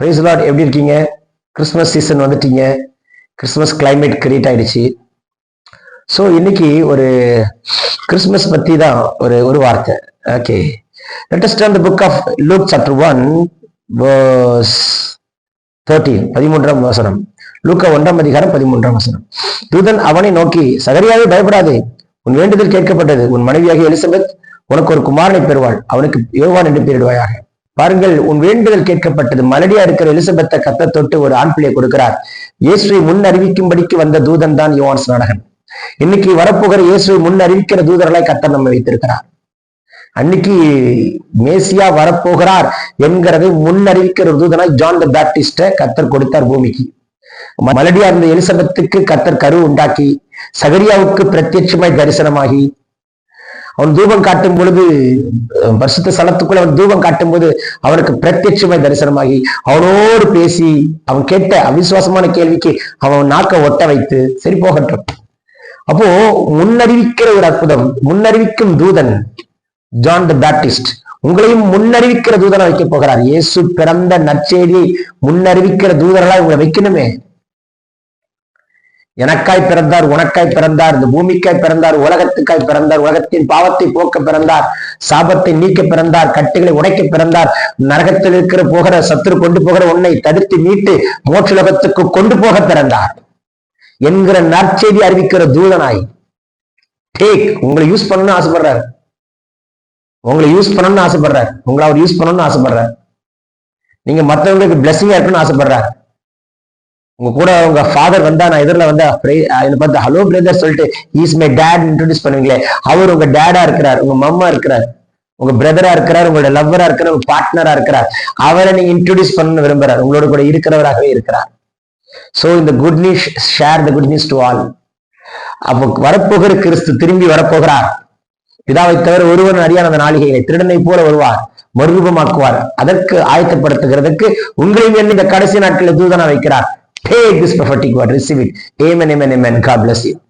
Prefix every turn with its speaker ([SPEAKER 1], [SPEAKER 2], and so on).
[SPEAKER 1] Price lot எப்படி இருக்கீங்க? Christmas season வந்துட்டீங்க. கிறிஸ்மஸ் கிளைமேட் கிரியேட் ஆயிடுச்சு. ஸோ இன்னைக்கு ஒரு கிறிஸ்மஸ் பற்றி தான் ஒரு ஒரு வார்த்தை. ஓகே லெட்டஸ்ட் அந்த book of Luke chapter one thirteen பதிமூன்றாம் வசனம். லூக்கா ஒன்றாம் அதிகாரம் பதிமூன்றாம் வசனம். தூதன் அவனை நோக்கி சகரியாவே பயப்படாதே. உன் வேண்டுதல் கேட்கப்பட்டது. உன் மனைவியாக எலிசபெத் உனக்கு ஒரு குமாரனை பெறுவாள். அவனுக்கு யோவான் என்று பெயரிடுவாயாக. பாருங்கள் உன் வேண்டுதல் கேட்கப்பட்டது. மலடியா இருக்கிற எலிசபெத்தை கத்த தொட்டு ஒரு ஆண் பிள்ளையை கொடுக்கிறார். இயேசுவை முன் அறிவிக்கும்படிக்கு வந்த தூதன் தான் யோவான் ஸ்நானகன் இன்னைக்கு வரப்போகிற இயேசுவை முன் அறிவிக்கிற தூதர்களை கத்த நம்ம வைத்திருக்கிறார். அன்னைக்கு மேசியா வரப்போகிறார் என்கிறதை முன் அறிவிக்கிற ஒரு ஜான் த பேப்டிஸ்ட கத்தர் கொடுத்தார் பூமிக்கு. மலடியா இருந்த எலிசபெத்துக்கு கத்தர் கரு உண்டாக்கி சகரியாவுக்கு பிரத்யட்சமாய் தரிசனமாகி அவன் தூபம் காட்டும் பொழுது அஹ், பரிசுத்த ஸ்தலத்துக்குள்ள அவன் தூபம் காட்டும் போது அவனுக்கு பிரத்யட்சமாய் தரிசனமாகி அவனோடு பேசி அவன் கேட்ட அவிசுவாசமான கேள்விக்கு அவன் நாக்க ஒட்ட வைத்து சரி போகட்டும் அப்போ முன்னறிவிக்கிற ஒரு அற்புதம் முன்னறிவிக்கும் தூதன் ஜான் த பேப்டிஸ்ட் உங்களையும் முன்னறிவிக்கிற தூதனை வைக்க போகிறார். இயேசு பிறந்த நற்செய்தியை முன்னறிவிக்கிற தூதர்களா உங்களை வைக்கணுமே. எனக்காய் பிறந்தார் உனக்காய் பிறந்தார் இந்த பூமிக்காய் பிறந்தார் உலகத்துக்காய் பிறந்தார் உலகத்தின் பாவத்தை போக்க பிறந்தார் சாபத்தை நீக்க பிறந்தார் கட்டுகளை உடைக்க பிறந்தார் நரகத்தில் இருக்கிற போகிற சத்துரு கொண்டு போகிற உன்னை தடுத்து மீட்டு மோட்சலோகத்துக்கு கொண்டு போக பிறந்தார் என்கிற நற்செய்தி அறிவிக்கிற தூதனாய். டேக் உங்களை யூஸ் பண்ணணும்னு ஆசைப்படுறாரு. உங்களை யூஸ் பண்ணணும்னு ஆசைப்படுறாரு. உங்களை அவர் யூஸ் பண்ணணும்னு ஆசைப்படுறாரு. நீங்க மற்றவங்களுக்கு பிளஸிங்கா இருக்கணும்னு ஆசைப்படுறாரு. உங்க கூட உங்க ஃபாதர் வந்தா நான் எதிரில் வந்தா pray- என்னை பார்த்து ஹலோ பிரதர் சொல்லிட்டு இஸ் மை டேட் இன்ட்ரோடியூஸ் பண்ணுவீங்களே அவர் உங்க டேடா இருக்கிறார் உங்க மம்மா இருக்கிறார் உங்க பிரதரா இருக்கிறார் உங்களோட லவ்வரா இருக்கிறார் உங்க பார்ட்னரா இருக்கிறார் அவரை நீங்க இன்ட்ரோடியூஸ் பண்ணணும்னு விரும்புறார் உங்களோட கூட இருக்கிறவராகவே இருக்கிறார். சோ இந்த good news share the good news to all அப்போ வரப்போகிற கிறிஸ்து திரும்பி வரப்போகிறார். பிதாவை தவிர ஒருவன் அறியாத அந்த நாளிகையை திருடனை போல வருவார் மறுரூபமாக்குவார். அதற்கு ஆயத்தப்படுத்துகிறதுக்கு உங்களையும் இந்த கடைசி நாட்களில் தூதனா வைக்கிறார். Take this prophetic word, receive it. Amen, amen, amen. God bless you.